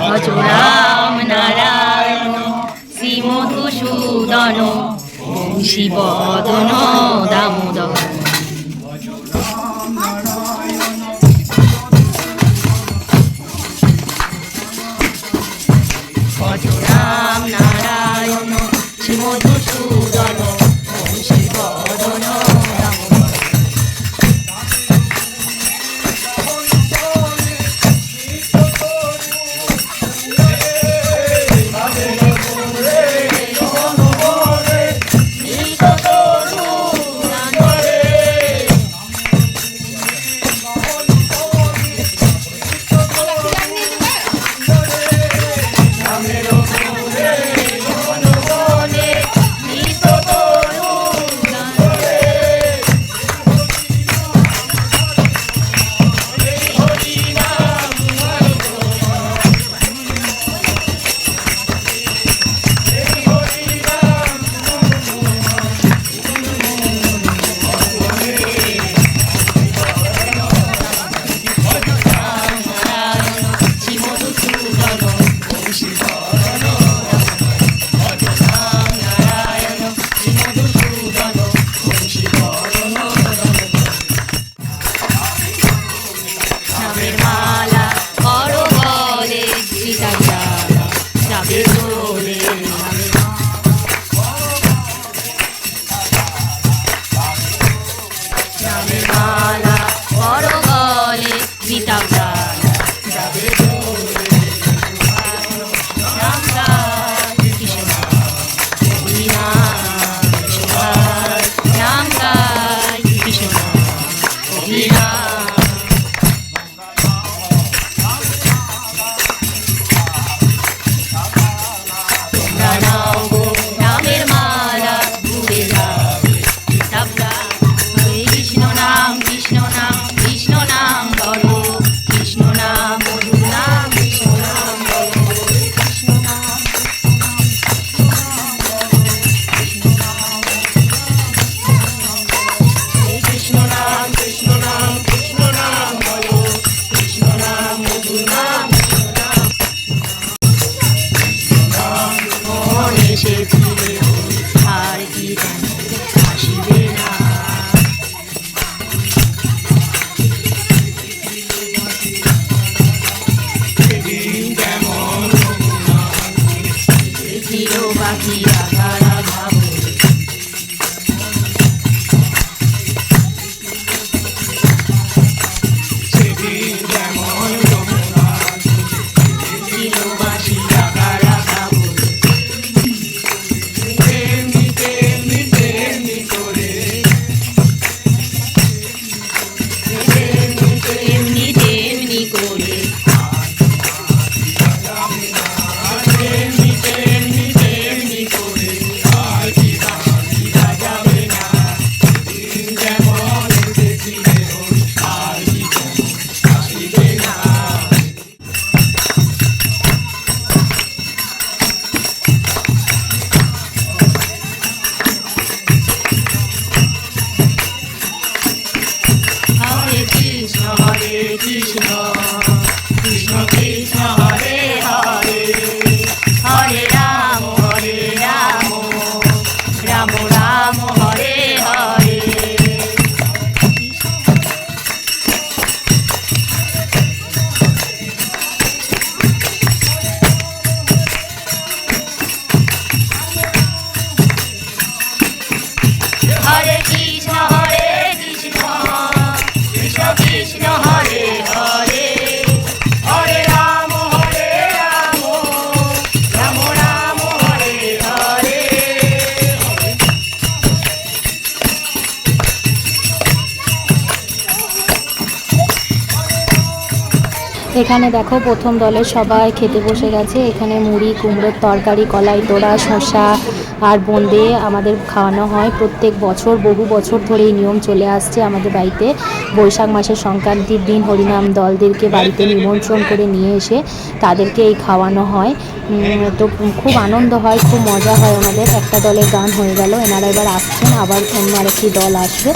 ভজরাম Narayan Shri Madhusudan শিবদন Damodar ভজরাম Narayan Shri Madhusudan Amém. এখানে দেখো প্রথম দলের সবাই খেতে বসে গেছে। এখানে মুড়ি, কুমড়োর তরকারি, কলাই, তোড়া, শসা আর বোঁদে আমাদের খাওয়ানো হয়। প্রত্যেক বছর, বহু বছর ধরে এই নিয়ম চলে আসছে আমাদের বাড়িতে। বৈশাখ মাসের সংক্রান্তির দিন হরিনাম দলদেরকে বাড়িতে নিমন্ত্রণ করে নিয়ে এসে তাদেরকে এই খাওয়ানো হয়। তো খুব আনন্দ হয়, খুব মজা হয় ওনাদের একটা দলের গান হয়ে গেল, এনারা এবার আসছেন, আবার অন্য আরেকটি দল আসবে।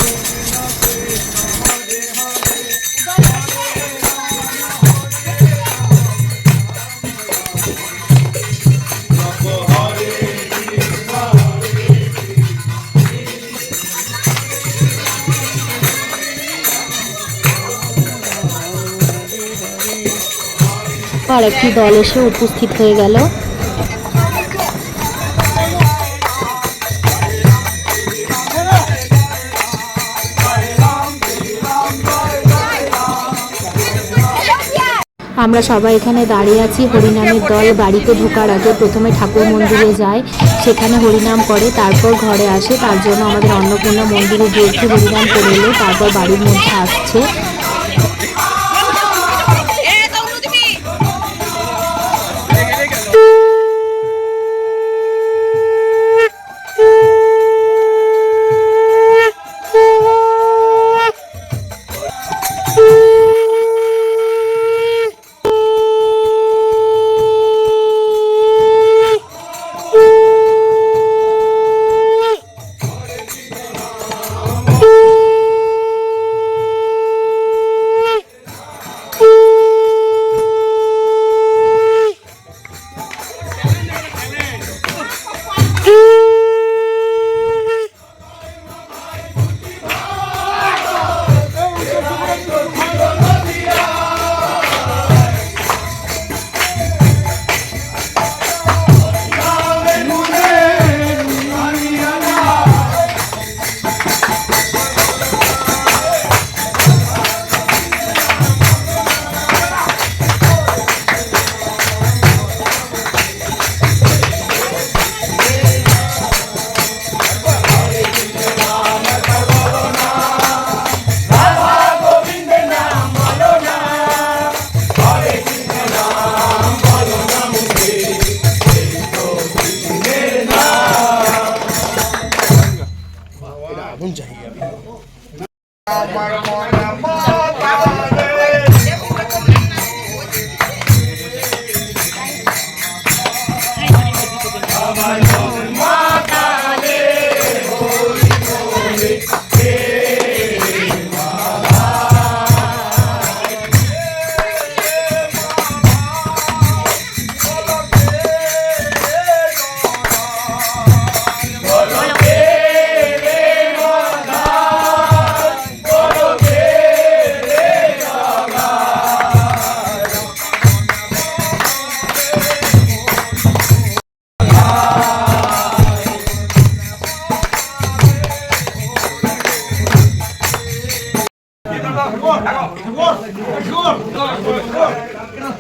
আর একটি দল এসে উপস্থিত হয়ে গেল। আমরা সবাই এখানে দাঁড়িয়ে আছি। হরিনামের দল বাড়িতে ঢোকার আগে প্রথমে ঠাকুর মন্দিরে যায়। সেখানে হরিনাম করে, তারপর ঘরে আসে। তার জন্য আমাদের অন্নপূর্ণা মন্দিরে গিয়ে হরিনাম করে এলো। তারপর বাড়ির মধ্যে আসছে। Oh my god.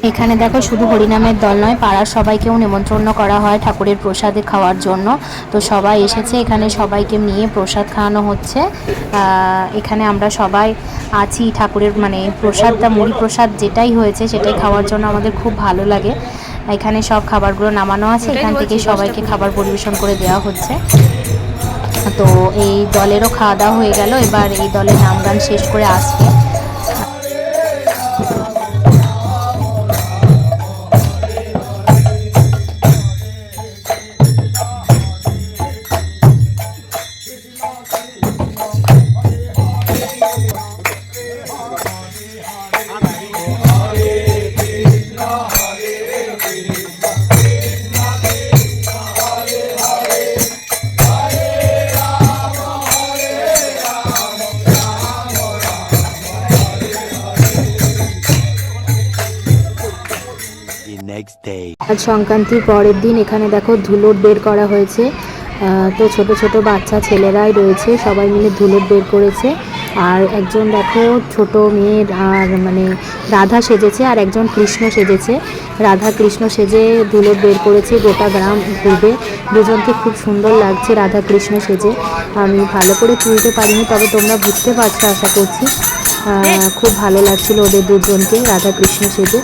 এখানে দেখো শুধু হরিনামের দল নয় পাড়ার সবাইকেও নেমন্ত্রণ করা হয় ঠাকুরের প্রসাদে খাওয়ার জন্য। তো সবাই এসেছে এখানে সবাইকে নিয়ে প্রসাদ খাওয়ানো হচ্ছে। এখানে আমরা সবাই আছি ঠাকুরের মানে প্রসাদটা মুড়ি প্রসাদ যেটাই হয়েছে সেটাই খাওয়ার জন্য আমাদের খুব ভালো লাগে। এখানে সব খাবারগুলো নামানো আছে এখান থেকে সবাইকে খাবার পরিবেশন করে দেওয়া হচ্ছে। তো এই দলেরও খাওয়া দাওয়া হয়ে গেল এবার এই দলের নাম গান শেষ করে আসবে। Next day. আজ সংক্রান্তির পরের দিন এখানে দেখো ধুলোট বের করা হয়েছে। তো ছোট ছোট বাচ্চা ছেলেরাই রয়েছে, সবাই মিলে ধুলোট বের করেছে। আর একজন দেখো ছোট মেয়ের আর মানে রাধা সেজেছে আর একজন কৃষ্ণ সেজেছে। রাধা কৃষ্ণ সেজে ধুলোট বের করেছে গোটা গ্রাম ঘুরবে। দুজনকে খুব সুন্দর লাগছে রাধা কৃষ্ণ সেজে। আমি ভালো করে তুলতে পারিনি, তবে তোমরা বুঝতে পারছ, আশা করছি। খুব ভালো লাগছিল ওদের দুজনকে রাধা কৃষ্ণ সেজে।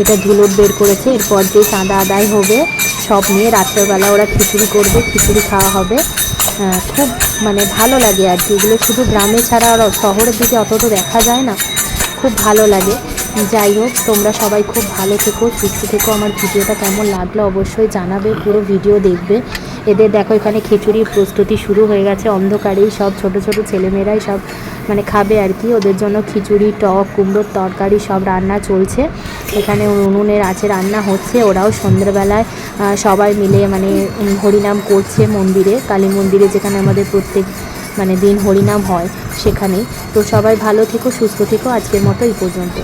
এটা ধুলোর বের করেছে। এরপর যে চাঁদা আদায় হবে, সব নিয়ে রাত্রেবেলা ওরা খিচুড়ি করবে, খিচুড়ি খাওয়া হবে। খুব মানে ভালো লাগে আর কি। এগুলো শুধু গ্রামে ছাড়া আর শহরের দিকে অতটা দেখা যায় না। খুব ভালো লাগে। যাই হোক, তোমরা সবাই খুব ভালো থেকো, সুস্থ থেকো। আমার ভিডিওটা কেমন লাগল অবশ্যই জানাবে, পুরো ভিডিও দেখবে। এদের দেখো, এখানে খিচুড়ির প্রস্তুতি শুরু হয়ে গেছে, অন্ধকারেই সব ছোট ছোট ছেলেমেয়েরাই সব মানে খাবে আর কি। ওদের জন্য খিচুড়ি, টক, কুমড়োর তরকারি, সব রান্না চলছে। এখানে উনুনের আছে রান্না হচ্ছে, ওরাও সন্ধ্যেবেলায় সবাই মিলে মানে হরিনাম করছে মন্দিরে, কালী মন্দিরে যেখানে আমাদের প্রত্যেক মানে দিন হরিনাম হয় সেখানেই। তো সবাই ভালো থেকো, সুস্থ থেকো, আজকের মতো এই পর্যন্ত।